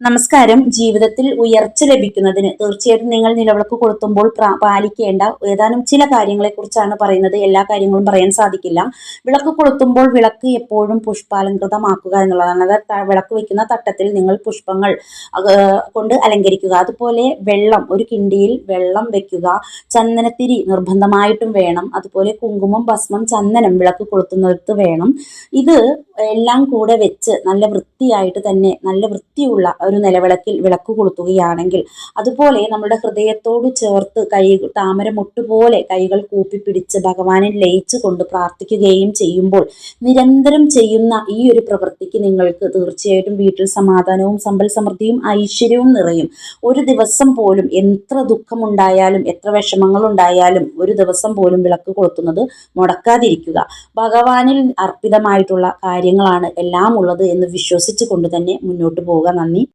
നമസ്കാരം. ജീവിതത്തിൽ ഉയർച്ച ലഭിക്കുന്നതിന് തീർച്ചയായിട്ടും നിങ്ങൾ നിലവിളക്ക് കൊളുത്തുമ്പോൾ പാലിക്കേണ്ട ഏതാനും ചില കാര്യങ്ങളെ കുറിച്ചാണ് പറയുന്നത്. എല്ലാ കാര്യങ്ങളും പറയാൻ സാധിക്കില്ല. വിളക്ക് കൊളുത്തുമ്പോൾ വിളക്ക് എപ്പോഴും പുഷ്പാലങ്കൃതമാക്കുക എന്നുള്ളതാണ്. അതായത് വിളക്ക് വെക്കുന്ന തട്ടത്തിൽ നിങ്ങൾ പുഷ്പങ്ങൾ കൊണ്ട് അലങ്കരിക്കുക. അതുപോലെ വെള്ളം ഒരു കിണ്ടിയിൽ വെള്ളം വെക്കുക ചന്ദനത്തിരി നിർബന്ധമായിട്ടും വേണം. അതുപോലെ കുങ്കുമം ഭസ്മം ചന്ദനം വിളക്ക് കൊളുത്തുന്നിടത്ത് വേണം. ഇത് എല്ലാം കൂടെ വെച്ച് നല്ല വൃത്തിയായിട്ട് തന്നെ നല്ല വൃത്തിയുള്ള ഒരു നിലവിളക്കിൽ വിളക്ക് കൊളുത്തുകയാണെങ്കിൽ അതുപോലെ നമ്മുടെ ഹൃദയത്തോട് ചേർത്ത് കൈ താമര പോലെ കൈകൾ കൂപ്പി കൂപ്പിപ്പിടിച്ച് ഭഗവാനെ ലയിച്ചു കൊണ്ട് പ്രാർത്ഥിക്കുകയും ചെയ്യുമ്പോൾ നിരന്തരം ചെയ്യുന്ന ഈ ഒരു പ്രവൃത്തിക്ക് നിങ്ങൾക്ക് തീർച്ചയായിട്ടും വീട്ടിൽ സമാധാനവും സമ്പൽ സമൃദ്ധിയും ഐശ്വര്യവും നിറയും. ഒരു ദിവസം പോലും എത്ര ദുഃഖമുണ്ടായാലും എത്ര വിഷമങ്ങൾ ഉണ്ടായാലും ഒരു ദിവസം പോലും വിളക്ക് കൊളുത്തുന്നത് മുടക്കാതിരിക്കുക. ഭഗവാനിൽ അർപ്പിതമായിട്ടുള്ള കാര്യങ്ങളാണ് എല്ലാം ഉള്ളത് എന്ന് വിശ്വസിച്ചുകൊണ്ട് തന്നെ മുന്നോട്ട് പോവുക. നന്ദി.